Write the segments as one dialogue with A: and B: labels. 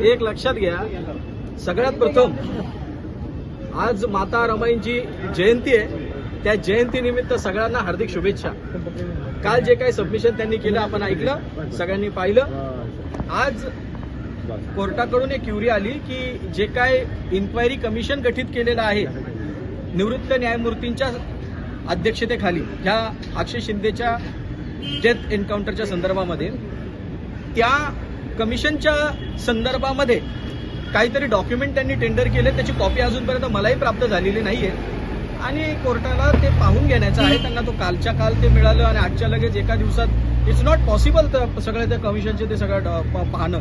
A: एक लक्षात घ्या सगळ्यात प्रथम आज माता रमाईंची जयंती आहे. त्या जयंतीनिमित्त सगळ्यांना हार्दिक शुभेच्छा. काल जे काही सबमिशन त्यांनी केलं आपण ऐकलं सगळ्यांनी पाहिलं. आज कोर्टाकडून एक क्युरी आली की जे काय इन्क्वायरी कमिशन गठीत केलेलं आहे निवृत्त न्यायमूर्तींच्या अध्यक्षतेखाली ह्या अक्षय शिंदेच्या डेथ एन्काउंटरच्या संदर्भामध्ये त्या कमिशनच्या संदर्भामध्ये काहीतरी डॉक्युमेंट त्यांनी टेंडर केले त्याची कॉपी अजूनपर्यंत मलाही प्राप्त झालेली नाहीये. आणि कोर्टाला ते पाहून घेण्याचं आहे त्यांना तो कालच्या काल ते मिळालं आणि आजच्या लगेच एका दिवसात इट्स नॉट पॉसिबल सगळ्या त्या कमिशनचे ते सगळं प- पाहणं.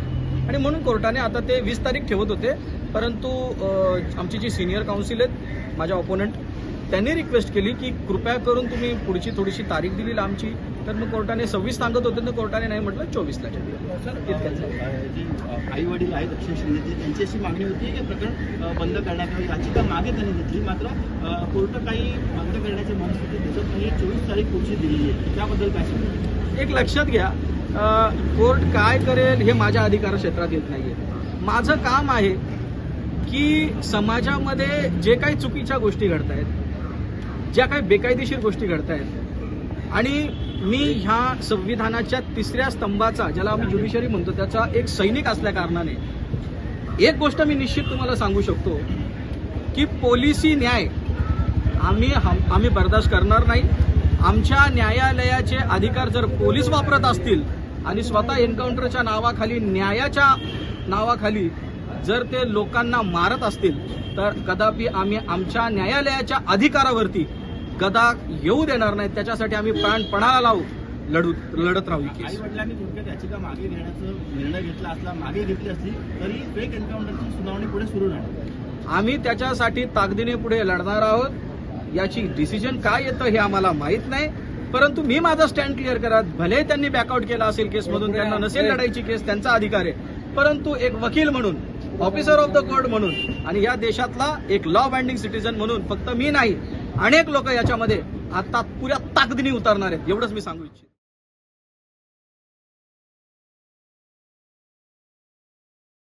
A: आणि म्हणून कोर्टाने आता ते वीस तारीख ठेवत होते परंतु आमची जी सिनियर काउन्सिल आहेत माझ्या ऑपोनंट त्यांनी रिक्वेस्ट केली की कृपया करून तुम्ही पुढची थोडीशी तारीख दिली लांबची. तर मग कोर्टाने सव्वीस सांगत होते तर कोर्टाने नाही म्हटलं चोवीसला इतकंच
B: आई वडील आहेत अक्षय शिंदेचे त्यांची अशी मागणी होती की प्रकरण बंद करण्यात यावी. याचिका मागे त्यांनी घेतली मात्र कोर्ट काही बंद करण्याची मनस्थिती दिसत नाही. चोवीस तारीख पुढची दिलेली आहे. त्याबद्दल काय
A: एक लक्षात घ्या कोर्ट काय करेल हे माझ्या अधिकार क्षेत्रात येत नाहीये. माझं काम आहे की समाजामध्ये जे काही चुकीच्या गोष्टी घडत आहेत ज्या काही बेकायदेशीर गोष्टी घडत आहेत आणि मी ह्या संविधानाच्या तिसऱ्या स्तंभाचा ज्याला आम्ही ज्युडिशरी म्हणतो त्याचा एक सैनिक असल्या कारणाने एक गोष्ट मी निश्चित तुम्हाला सांगू शकतो की पोलिसी न्याय आम्ही हम- आम्ही बर्दाश्त करणार नाही. आमच्या न्यायालयाचे अधिकार जर पोलीस वापरत असतील आणि स्वतः एन्काउंटरच्या नावाखाली न्यायाच्या नावाखाली जर ते लोकांना मारत असतील तर कदापि आम्ही आमच्या न्यायालयाच्या अधिकारावरती गदा येऊ देणार नाही. त्याच्यासाठी आम्ही प्राण पणाला लावू लढू लढत राहू.
B: आई
A: केस
B: वडिलांनी थोडक्यात याचिका मागे घेण्याचा निर्णय घेतला असला मागे घेतली असली तरी फेक एन्काउंटरची सुनावणी पुढे सुरू राहणार
A: आम्ही त्याच्यासाठी ताकदीने पुढे लढणार आहोत. याची डिसिजन काय येतं हे आम्हाला माहीत नाही. परंतु मी माझा स्टँड क्लिअर करा. भले त्यांनी बॅकआउट केला असेल केसमधून त्यांना नसेल लढायची केस त्यांचा अधिकार आहे. परंतु एक वकील म्हणून ऑफिसर ऑफ द कोर्ट म्हणून आणि या देशातला एक लॉ बाइंडिंग सिटीजन म्हणून फक्त मी नाही अनेक लोक याच्यामध्ये आता पुऱ्या ताकदीने उतरणार आहेत एवढंच मी सांगू इच्छितो.